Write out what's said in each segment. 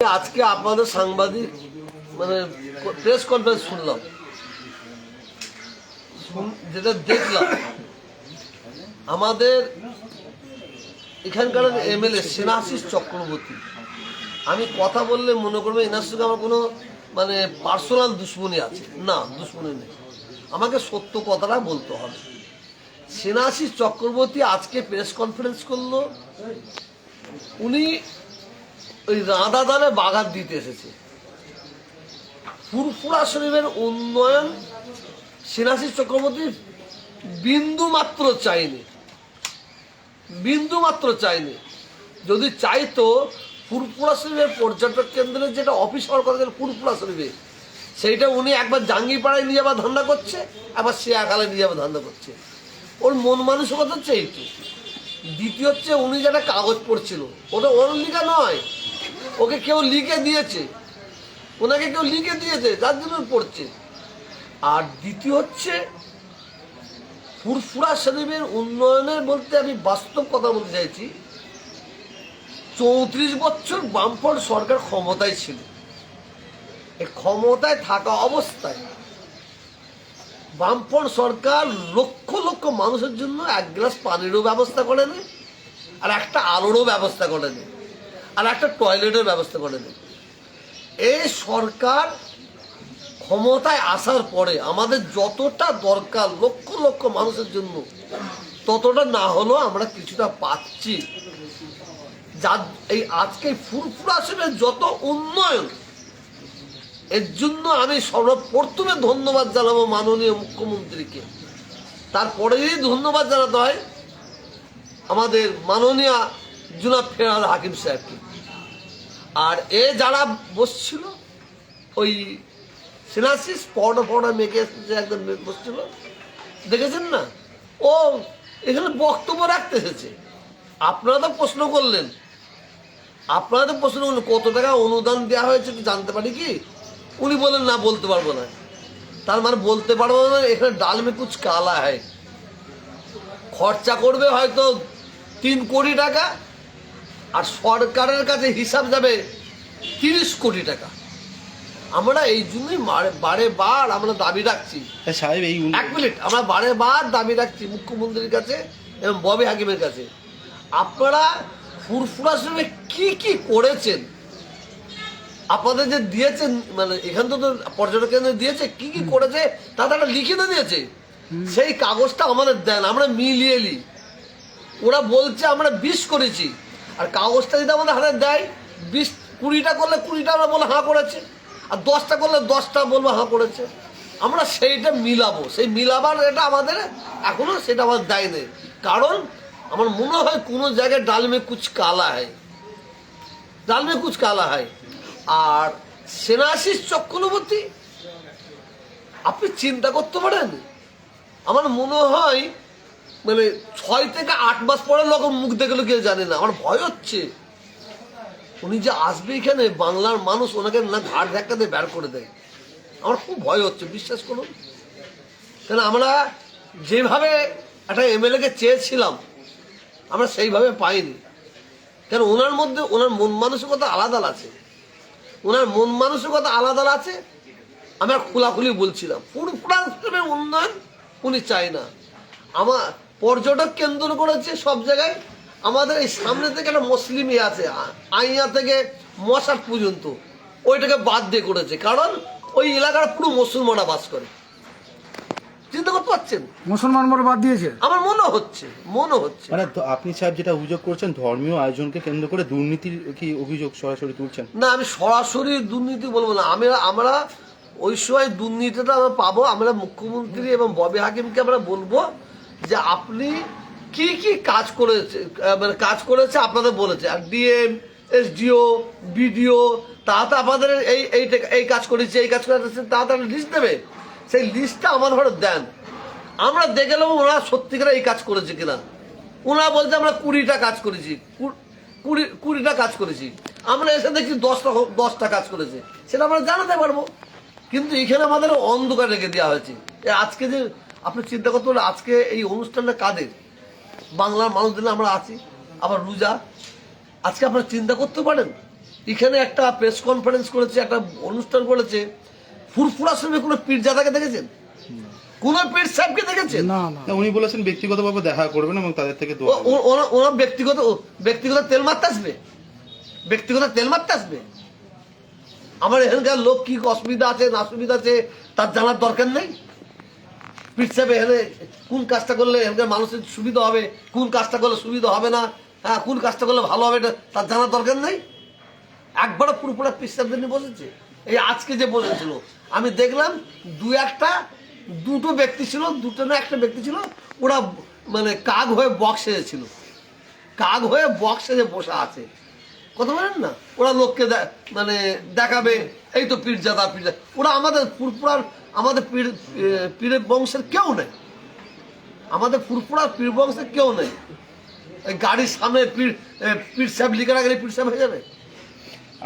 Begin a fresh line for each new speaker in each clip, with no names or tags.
আজকে আপনাদের সাংবাদিক মানে প্রেস কনফারেন্স শুনলাম। যেটা দেখলাম, আমাদের এখানকার এমএলএ সেনাশিস চক্রবর্তী। আমি কথা বললে মনে করবে এনার সঙ্গে আমার কোনো মানে পার্সোনাল দুশ্মনী আছে। না, দুশ্মনী নেই। আমাকে সত্য কথাটা বলতে হবে। সেনাশিস চক্রবর্তী আজকে প্রেস কনফারেন্স করল। উনি ওই রাঁধা দালে বাগান দিতে এসেছে। ফুরফুরা শরীফের উন্নয়ন সেনাশিস চক্রবর্তী বিন্দু মাত্র চাইনি বিন্দু মাত্র চাইনি যদি চাইতো ফুরফুরা শরীফের পর্যটক কেন্দ্রের যেটা অফিস ছিল ফুরফুরা শরীফে, সেইটা উনি একবার জাঙ্গিপাড়ায় নিয়ে যাবার ধান্দা করছে, আবার শিয়াখালে নিয়ে যাবার ধান্দা করছে। ওর মন মানসিকতা হচ্ছে এইটু দ্বিতীয় হচ্ছে উনি যেটা কাগজ পড়ছিল, ওটা ওর লিখা নয়। ওকে কেউ লিখে দিয়েছে। ওনাকে কেউ লিখে দিয়েছে, যার জন্য পড়ছে। আর দ্বিতীয় হচ্ছে, ফুরফুরা শরীফের উন্নয়নের বলতে আমি বাস্তব কথা বলতে চাইছি, চৌত্রিশ বছর বামফ্রন্ট সরকার ক্ষমতায় ছিল। এই ক্ষমতায় থাকা অবস্থায় বামফ্রন্ট সরকার লক্ষ লক্ষ মানুষের জন্য এক গ্লাস পানিরও ব্যবস্থা করে নেয় আর একটা আলোরও ব্যবস্থা করে নেয় আর একটা টয়লেটের ব্যবস্থা করে নেয় এই সরকার ক্ষমতায় আসার পরে আমাদের যতটা দরকার লক্ষ লক্ষ মানুষের জন্য, ততটা না হলেও আমরা কিছুটা পাচ্ছি। যার এই আজকে ফুরফুরা আসলে যত উন্নয়ন, এর জন্য আমি সর্বপ্রথমে ধন্যবাদ জানাব মাননীয় মুখ্যমন্ত্রীকে। তারপরেই ধন্যবাদ জানাতে হয় আমাদের মাননীয় জুনাব ফেরাদ হাকিম সাহেবকে। আর এ যারা বসছিল, ওই সিনাসিস পড়া পড়া মেঘে যে একদম বসছিল, দেখেছেন না? ও এখানে বক্তব্য রাখতে এসেছে। আপনারা তো প্রশ্ন করলেন। আপনারা তো প্রশ্ন করলেন, কত টাকা অনুদান দেওয়া হয়েছে একটু জানতে পারি কি? উনি বলেন না, বলতে পারব না। তার মানে বলতে পারব না, এখানে ডাল কুচ কালা হয়। খরচা করবে হয়তো তিন কোটি টাকা আর সরকারের কাছে হিসাব যাবে তিরিশ কোটি টাকা। আমরা এই জন্যই বারে- বারে আমরা দাবি রাখছি।
তা সাহেব এই
এক মিনিট আমরা বারে বার দাবি রাখছি মুখ্যমন্ত্রীর কাছে এবং ববি হাকিমের কাছে। আপনারা ফুরফুরা শরীফে কি কি করেছেন? আপনাদের যে দিয়েছেন মানে এখান তো তো পর্যটক কেন্দ্রে দিয়েছে কি কি করেছে তা তারা লিখিত দিয়েছে। সেই কাগজটা আমাদের দেন আমরা মিলিয়ে ওরা বলছে আমরা বিশ করেছি। আর কাগজটা যদি আমাদের হাতে দেয়, বিশ কুড়িটা করলে কুড়িটা আমরা বলে হাঁ করেছে, আর দশটা করলে দশটা বলব হাঁ করেছে। আমরা সেইটা মিলাবো। সেই মিলাবার এটা আমাদের এখনও সেটা আমার দেয় নেই। কারণ আমার মনে হয় কোনো জায়গায় ডালমে কুচ কালা হয় ডালমে কুচ কালা হয় আর সেনাশিস চক্রবর্তী, আপনি চিন্তা করতে পারেন? আমার মনে হয় মানে ছয় থেকে আট মাস পরে লোক মুখ দেখলে, কেউ জানে না। আমার ভয় হচ্ছে। উনি যে আসবে এখানে, বাংলার মানুষ ওনাকে না ঘাট ধাক্কা দিয়ে বের করে দেয়। আমার খুব ভয় হচ্ছে, বিশ্বাস করুন। কেন, আমরা যেভাবে একটা এমএলএকে চেয়েছিলাম, আমরা সেইভাবে পাইনি। কেন, ওনার মধ্যে, ওনার মন মানসিকতা আলাদা আছে। ওনার মন মানসিকতা আলাদা আছে আমরা খোলাখুলি বলছিলাম ফুরফুরা সিস্টেমের উন্নয়ন উনি চায় না। আমার পর্যটক কেন্দ্র করেছে সব জায়গায়। আমাদের এই সামনে থেকে একটা মুসলিমই আছে আইয়া থেকে মশাট পর্যন্ত। ওইটাকে বাদ দিয়ে করেছে কারণ ওই এলাকার পুরো মুসলমানরা বাস করে। চিন্তা করতে পারছেন?
মুসলমান বলে বাদ দিয়েছে?
আমার মনে হচ্ছে মনে হচ্ছে।
মানে আপনি সাহেব যেটা অভিযোগ করছেন ধর্মীয় আয়োজনকে কেন্দ্র করে দুর্নীতির কি অভিযোগ সরাসরি তুলছেন?
না আমি সরাসরি দুর্নীতি বলব না। আমরা আমরা ওই সময় দুর্নীতিটা আমরা পাবো। আমরা মুখ্যমন্ত্রী এবং ববি হাকিমকে আমরা বলব যে আপনি কি কি কাজ করেছে মানে কাজ করেছে আপনাদের বলেছে। আর ডিএম, এসডিও, বিডিও তা তো আপনাদের এই এই টাকা- এই কাজ করেছে, এই কাজ করেছে তা তো লিস্ট দেবে। সেই লিস্টটা আমার ঘরে দেন। আমরা দেখে নেব ওরা সত্যিকার এই কাজ করেছে কিনা। ওনারা বলছে আমরা কুড়িটা কাজ করেছি। কুড়ি কুড়িটা কাজ করেছি। আমরা এসে দেখছি দশটা দশটা কাজ করেছে। সেটা আমরা জানাতে পারব। কিন্তু এখানে আমাদের অন্ধকার রেখে দেওয়া হয়েছে। আজকে যে আপনি চিন্তা করতে পারলে আজকে এই অনুষ্ঠানটা কাদের? বাংলার মানুষদের আমরা আছি আবার রোজা। আজকে আপনারা চিন্তা করতে পারেন এখানে একটা প্রেস কনফারেন্স করেছে একটা অনুষ্ঠান করেছে ফুরফুরা সঙ্গে কোনো পীরজাদাকে দেখেছেন? কোন পীর সাহেবকে দেখেছেন?
না না।
না, উনি বলেছেন ব্যক্তিগতভাবে দেখা করবেন এবং তাদের থেকে
ও- ও- ওরা- ওরা ব্যক্তিগত ব্যক্তিগত তেল মারতে আসবে? ব্যক্তিগত তেল মারতে আসবে? আমার এখানকার লোক কি অসুবিধা আছে না অসুবিধা আছে তার জানার দরকার নেই? সাহেব এখানে কোন কাজটা করলে মানুষের সুবিধা হবে? কোন কাজটা করলে সুবিধা হবে না? হ্যাঁ কোন কাজটা করলে ভালো হবে এটা তার জানার দরকার নেই। একবারও পুরোপুরা পীর সাহেবদের নিয়ে বসেছে। এই আজকে যে বসেছিল আমি দেখলাম দু একটা, দুটো ব্যক্তি ছিল, দুটো না একটা ব্যক্তি ছিল, ওরা মানে কাক হয়ে বক্স ছিল। কাক হয়ে বক্সে যে বসে আছে। কথা বলেন না? ওরা লোককে মানে দেখাবে, এই তো পীরজাদা পীরজাদা ওরা আমাদের ফুরফুরার আমাদের পীর পীরের বংশের কেউ নেই। আমাদের ফুরফুরার পীর বংশের কেউ নেই। গাড়ির সামনে পীর পীর সাহেব লিখে রাখলে পীর সাহেব হয়ে যাবে।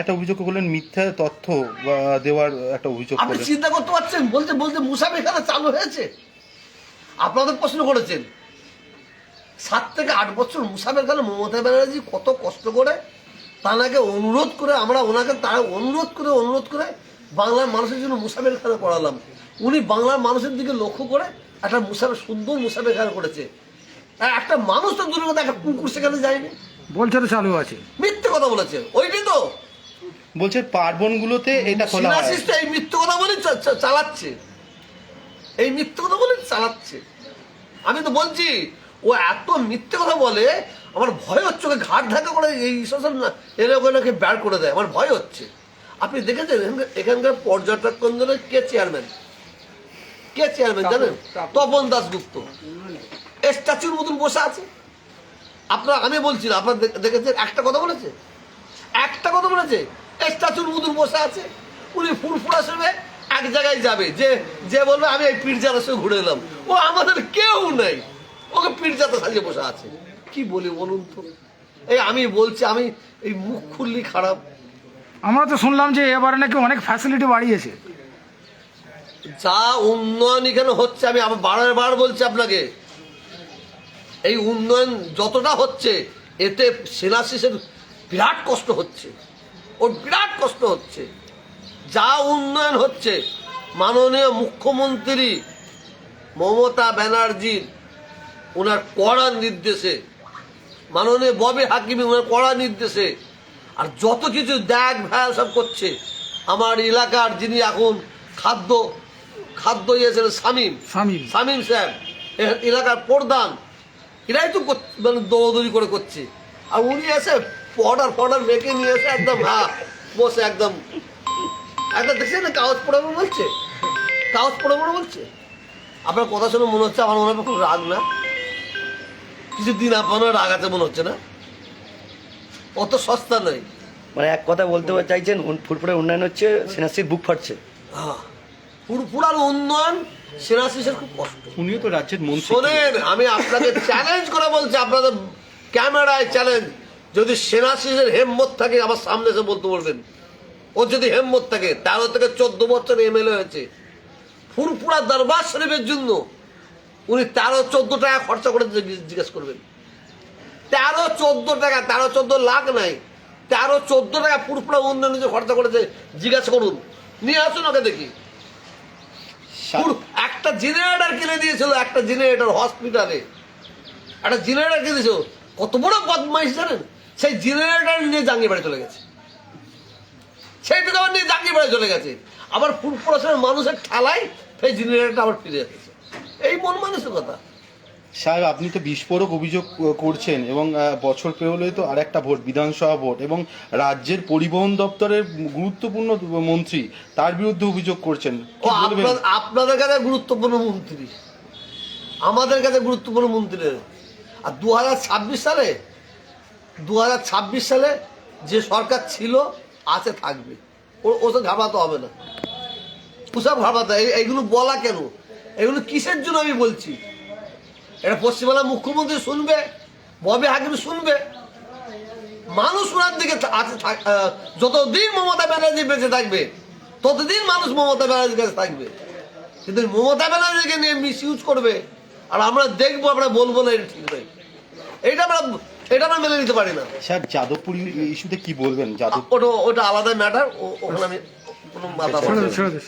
একটা অভিযোগ করলেন মিথ্যা তথ্য দেওয়ার একটা অভিযোগ
আপনি চিন্তা করতে পারছেন? বলতে বলতে মুসাফ এখানে চালু হয়েছে। আপনাদের প্রশ্ন করেছেন। সাত থেকে আট বছর মুসাফের কালে মমতা ব্যানার্জি কত কষ্ট করে তাকে অনুরোধ করে আমরা ওনাকে তার অনুরোধ করে অনুরোধ করে বাংলার মানুষের জন্য মুসাফের খানা করালাম। উনি বাংলার মানুষের দিকে লক্ষ্য করে একটা মুসাফের সুন্দর মুসাফের খানা করেছে। আর একটা মানুষ তো দূরের কথা একটা কুকুর সেখানে যায়নি।
বলছে তো চালু আছে।
মিথ্যে কথা বলেছে ওইটাই তো।
বলছে পার্বণগুলোতে এটা খোলা হয়।
তো এই মিথ্যে কথা বলে চালাচ্ছে। এই মিথ্যে কথা বলে চালাচ্ছে। আমি তো বলছি ও এত মিথ্যে কথা বলে আমার ভয় হচ্ছে ওকে ঘাট ধাক্কা করে এই সোশ্যাল এরা ওখানে ব্যাড করে দেয় আমার ভয় হচ্ছে। আপনি দেখেছেন এখানকার পর্যটক কেন্দ্রের কে চেয়ারম্যান কে চেয়ারম্যান জানেন? তপন দাসগুপ্ত স্ট্যাচুর মতন বসে আছে। আপনার আমি বলছি না আপনার দেখে- দেখেছেন? একটা কথা বলেছে? একটা কথা বলেছে? স্ট্যাচুর মতন বসে আছে। উনি ফুরফুরা সঙ্গে এক জায়গায় যাবে। যে যে বলবে আমি এই পীরজাতার সঙ্গে ঘুরে এলাম। ও আমাদের কেউ নেই। ওকে পীরজাতা সাজিয়ে বসে আছে। কি বলি বলুন তো? এই আমি বলছি আমি এই মুখ খুললি খারাপ।
আমরা তো শুনলাম যে এবারে নাকি অনেক ফ্যাসিলিটি বাড়িয়েছে।
যা উন্নয়ন এখানে হচ্ছে, আমি আবার বারবার বার বলছি আপনাকে, এই উন্নয়ন যতটা হচ্ছে, এতে সেনাশিসের বিরাট কষ্ট হচ্ছে। ওর বিরাট কষ্ট হচ্ছে। যা উন্নয়ন হচ্ছে, মাননীয় মুখ্যমন্ত্রী মমতা ব্যানার্জির ওনার কড়া নির্দেশে, মাননীয় ববি হাকিমি ওনার কড়া নির্দেশে, আর যত কিছু দেখ ভ্যাল সব করছে, আমার এলাকার যিনি এখন খাদ্য খাদ্য ইয়েছিলেন শামীম।
শামীম।
শামীম স্যার এ- এলাকার প্রধান। এরাই তো কর- মানে দৌড়দৌড়ি করে করছে। আর উনি এসে পডার ফডার মেখে নিয়ে এসে একদম হ্যাঁ বসে একদম। একদম দেখছেন না কাগজ পড়ে বলছে? কাগজ পড়ে পড়ে বলছে? আপনার কথা শুনে মনে হচ্ছে আমার মনে হয় খুব রাগ না? কিছু কিছুদিন আপনার রাগ আছে মনে হচ্ছে না? অত সস্তা নয়।
মানে এক কথা বলতে চাইছেন ফুরফুরে উন্নয়ন হচ্ছে সেনাশ্রীর বুক ফাটছে।
হ্যাঁ। পুরপুরার উন্নয়ন সেনাশিসের খুব কষ্ট।
উনিও তো রাজ্যের মন্ত্রী।
শোনেন আমি আপনাকে চ্যালেঞ্জ করে বলছি আপনাদের ক্যামেরায় চ্যালেঞ্জ যদি সেনাশিসের হেম্মত থাকে আমার সামনে এসে বলতে বলবেন। ওর যদি হেম্মত থাকে তেরো থেকে চোদ্দ বছর এমএলএ হয়েছে। ফুরফুরা দরবার শরীফের জন্য উনি তেরো চোদ্দ টাকা খরচা করে জিজ্ঞেস- করবেন। তেরো চোদ্দ টাকা তেরো চোদ্দ লাখ নাই। তেরো চোদ্দ টাকা ফুরফুরা উন্নয়নে যে খরচা করেছে জিজ্ঞাসা করুন। নিয়ে আসুন ওকে দেখি। একটা জেনারেটর কিনে দিয়েছিল, একটা জেনারেটর হসপিটালে একটা জেনারেটর কিনে দিয়েছিল। কত বড় বদমাইশ জানেন? সেই জেনারেটর নিয়ে জাঙ্গি বাড়ি চলে গেছে। সেইটুকু আবার নিয়ে জাঙ্গি বাড়ি চলে গেছে। আবার ফুরফুরাসের মানুষের ঠালাই সেই জেনারেটর আবার ফিরে এসেছে। এই মন মানুষের কথা
সাহেব আপনি তো বিস্ফোরক অভিযোগ করছেন এবং বছর পেরোলেই তো আরেকটা ভোট বিধানসভা ভোট এবং রাজ্যের পরিবহন দপ্তরের গুরুত্বপূর্ণ মন্ত্রী তার বিরুদ্ধে অভিযোগ করছেন।
আপনাদের কাছে গুরুত্বপূর্ণ মন্ত্রী। আমাদের কাছে গুরুত্বপূর্ণ মন্ত্রী আর দু হাজার ছাব্বিশ সালে দু হাজার ছাব্বিশ সালে যে সরকার ছিল আছে থাকবে। ও- ও ওসব ঘাবাতে হবে না। ওসব ঘাবড়াতে এই- এইগুলো বলা কেন? এগুলো কিসের জন্য আমি বলছি? এটা পশ্চিমবাংলার মুখ্যমন্ত্রী শুনবে ববে হাকিম শুনবে। মানুষ ওনার দিকে যতদিন মমতা ব্যানার্জি বেঁচে থাকবে ততদিন মানুষ মমতা ব্যানার্জির কাছে থাকবে। কিন্তু মমতা ব্যানার্জিকে নিয়ে মিস ইউজ করবে আর আমরা দেখব আমরা বলব না এটা ঠিক নয়। এইটা আমরা এটা না মেনে নিতে পারি না।
স্যার যাদবপুর ইস্যুতে কি বলবেন? যাদব
ওটা ওটা আলাদা ম্যাটার ওখানে আমি কোনো মাথা
দে ছেড়ে দে।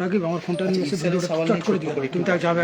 রাকিব আমার ফোনটা নিয়ে এসে করে দিও তুমি তো যাবে